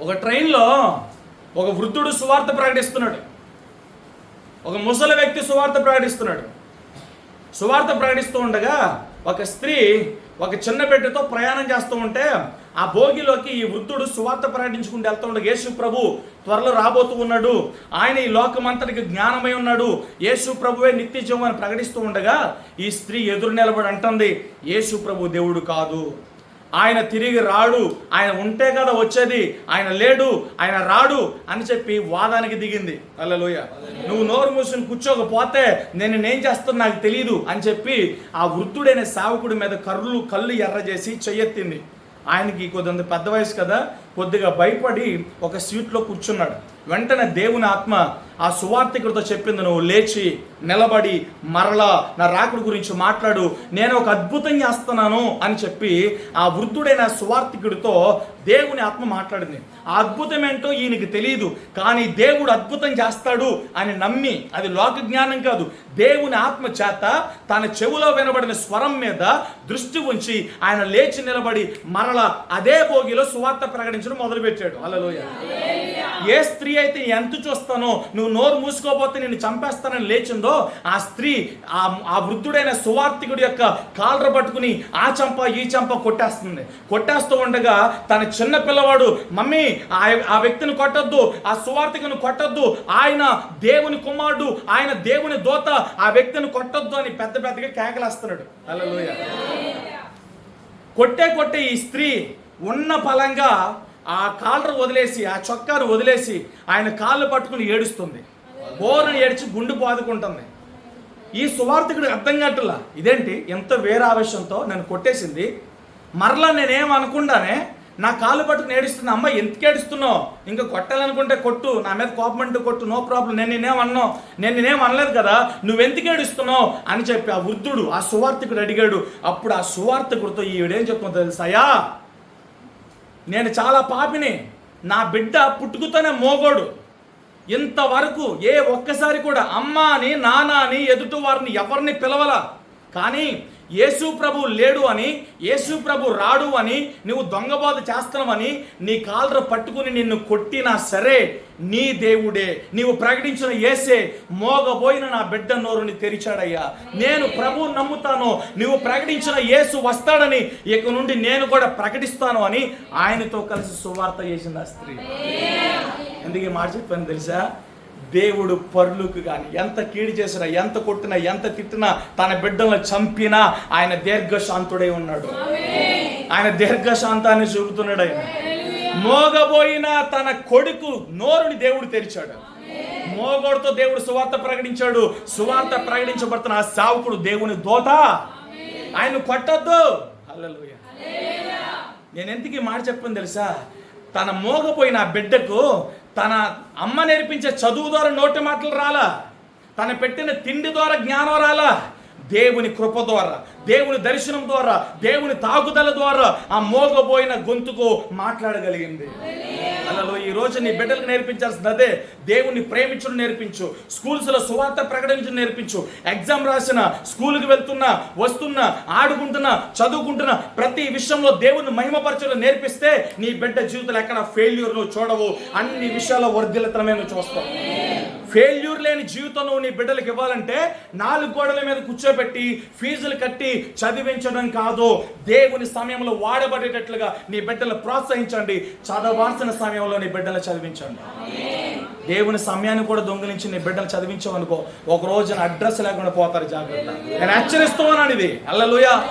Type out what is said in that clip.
ఒక ట్రైన్లో ఒక వృద్ధుడు సువార్త ప్రకటిస్తున్నాడు. ఒక ముసలి వ్యక్తి సువార్త ప్రకటిస్తున్నాడు. సువార్త ప్రకటిస్తూ ఉండగా ఒక స్త్రీ ఒక చిన్న బిడ్డతో ప్రయాణం చేస్తూ ఉంటే ఆ భోగిలోకి ఈ వృద్ధుడు సువార్త ప్రకటించుకుంటూ వెళ్తూ ఉండగా యేసు ప్రభు త్వరలో రాబోతూ ఉన్నాడు. ఆయన ఈ లోకమంతటికి జ్ఞానమై ఉన్నాడు. యేసు ప్రభువే నిత్య జీవం అని ప్రకటిస్తూ ఉండగా ఈ స్త్రీ ఎదురు నిలబడి అంటుంది యేసు ప్రభు దేవుడు కాదు. ఆయన తిరిగి రాడు ఆయన ఉంటే కదా వచ్చేది ఆయన లేడు ఆయన రాడు అని చెప్పి వాదానికి దిగింది. అల్లలోయ. నువ్వు నోరు మూసుకుని కూర్చోకపోతే నేను నేనేం చేస్తాను నాకు తెలియదు అని చెప్పి ఆ వృద్ధుడైన సేవకుడి మీద కర్రులు కళ్ళు ఎర్ర చేసి చెయ్యెత్తింది. ఆయనకి కొద్దిగా పెద్ద వయసు కదా కొద్దిగా భయపడి ఒక సీట్లో కూర్చున్నాడు. వెంటనే దేవుని ఆత్మ ఆ సువార్థికుడితో చెప్పింది నువ్వు లేచి నిలబడి మరలా నా రాకుడి గురించి మాట్లాడు. నేను ఒక అద్భుతం చేస్తున్నాను అని చెప్పి ఆ వృద్ధుడైన సువార్థికుడితో దేవుని ఆత్మ మాట్లాడింది. ఆ అద్భుతం ఏంటో ఈయనకి తెలియదు కానీ దేవుడు అద్భుతం చేస్తాడు అని నమ్మి అది లోక జ్ఞానం కాదు. దేవుని ఆత్మ చేత తన చెవులో వినబడిన స్వరం మీద దృష్టి ఉంచి ఆయన లేచి నిలబడి మరల అదే భోగిలో సువార్త ప్రకటించడం మొదలుపెట్టాడు. అలలోయ ఏ స్త్రీ అయితే ఎంత చూస్తానో నువ్వు నోరు మూసుకోపోతే నేను చంపేస్తానని లేచిందో ఆ స్త్రీ ఆ వృద్ధుడైన సువార్థికుడి యొక్క కాలర పట్టుకుని ఆ చంప ఈ చంప కొట్టేస్తుంది. కొట్టేస్తూ ఉండగా తన చిన్న పిల్లవాడు మమ్మీ ఆ వ్యక్తిని కొట్టొద్దు ఆ సువార్థికుని కొట్టద్దు ఆయన దేవుని కుమారుడు ఆయన దేవుని దోత ఆ వ్యక్తిని కొట్టొద్దు అని పెద్ద పెద్దగా కేకలేస్తున్నాడు. అలలోయ కొట్టే కొట్టే ఈ స్త్రీ ఉన్న ఫలంగా ఆ కాలర్ వదిలేసి ఆ చొక్కాను వదిలేసి ఆయన కాళ్ళు పట్టుకుని ఏడుస్తుంది. బోరును ఏడిచి గుండు బాదుకుంటుంది. ఈ సువార్థకుడు అర్థం కావట్లా? ఇదేంటి? ఎంత వేరావేశంతో నన్ను కొట్టేసింది. మరలా నేనేం అనకుండానే నా కాళ్ళు పట్టుకుని ఏడుస్తున్నా అమ్మ ఎందుకు ఏడుస్తున్నావు? ఇంకా కొట్టాలనుకుంటే కొట్టు నా మీద కోపం అంటూ కొట్టు నో ప్రాబ్లం నేను నేనేం అన్నావు నేను నేనేం అనలేదు కదా నువ్వెందుకు ఏడుస్తున్నావు? అని చెప్పి ఆ వృద్ధుడు ఆ సువార్థికుడు అడిగాడు. అప్పుడు ఆ సువార్థికుడితో ఈవిడేం చెప్తుందో తెలుసాయా? నేను చాలా పాపిని. నా బిడ్డ పుట్టుకుతోనే మోగోడు. ఇంతవరకు ఏ ఒక్కసారి కూడా అమ్మ అని నాన్న అని ఎదుటి వారిని ఎవరిని పిలవల. కానీ యేసు ప్రభు లేడు అని యేసు ప్రభు రాడు అని నువ్వు దొంగబోధ చేస్తున్నావని నీ కాలర పట్టుకుని నిన్ను కొట్టినా సరే నీ దేవుడే. నీవు ప్రకటించిన యేసే మోగబోయిన నా బిడ్డ నోరుని తెరిచాడయ్యా. నేను ప్రభువు నమ్ముతాను. నువ్వు ప్రకటించిన యేసు వస్తాడని ఇక నుండి నేను కూడా ప్రకటిస్తాను అని ఆయనతో కలిసి సువార్త చేసింది ఆ స్త్రీ ఎందుకు మాట చెప్పాను తెలుసా? దేవుడు పరులకు కానీ ఎంత కీడు చేసినా ఎంత కొట్టినా ఎంత తిట్టినా తన బిడ్డలను చంపినా ఆయన దీర్ఘశాంతుడై ఉన్నాడు. ఆయన దీర్ఘశాంతాన్ని చూపుతున్నాడు ఆయన. మోగబోయిన తన కొడుకు నోరుని దేవుడు తెరిచాడు. మోగోడుతో దేవుడు సువార్త ప్రకటించాడు. సువార్త ప్రకటించబడుతున్న ఆ సావుకుడు దేవుని దోత. ఆయన కొట్టద్దు. హల్లెలూయా. నేను ఎందుకు మాట చెప్పను తెలుసా? తన మోగపోయిన ఆ బిడ్డకు తన అమ్మ నేర్పించే చదువు ద్వారా నోటి మాటలు రాలా? తన పెట్టిన తిండి ద్వారా జ్ఞానం రాలా? దేవుని కృప ద్వారా దేవుని దర్శనం ద్వారా దేవుని తాగుదల ద్వారా ఆ మోగబోయిన గొంతుకు మాట్లాడగలిగింది. అలలో ఈ రోజు నీ బిడ్డలకు నేర్పించాల్సింది అదే. దేవుని ప్రేమించడం నేర్పించు. స్కూల్స్లో సువార్త ప్రకటించడం నేర్పించు. ఎగ్జామ్ రాసిన స్కూల్కి వెళ్తున్నా వస్తున్నా ఆడుకుంటున్నా చదువుకుంటున్నా ప్రతి విషయంలో దేవుని మహిమపరచడం నేర్పిస్తే నీ బిడ్డ జీవితంలో ఎక్కడ ఫెయిల్యూర్ నువ్వు చూడవు. అన్ని విషయాల వర్ధిల్లతనమే నువ్వు చూస్తావు. ఫెయిల్యూర్ లేని జీవితం నువ్వు నీ బిడ్డలకు ఇవ్వాలంటే నాలుగు గోడల మీద కూర్చోబెట్టి ఫీజులు కట్టి చదివించడం కాదు. దేవుని సమయంలో వాడబడేటట్లుగా నీ బిడ్డలు ప్రోత్సహించండి. చదవాల్సిన సమయంలో నీ బిడ్డలు చదివించండి. దేవుని సమయాన్ని కూడా దొంగిలించి నీ బిడ్డలు చదివించామనుకో ఒక రోజున అడ్రస్ లేకుండా పోతారు జాగ్రత్త. నేను హెచ్చరిస్తున్నాను ఇది. అల్లలుయా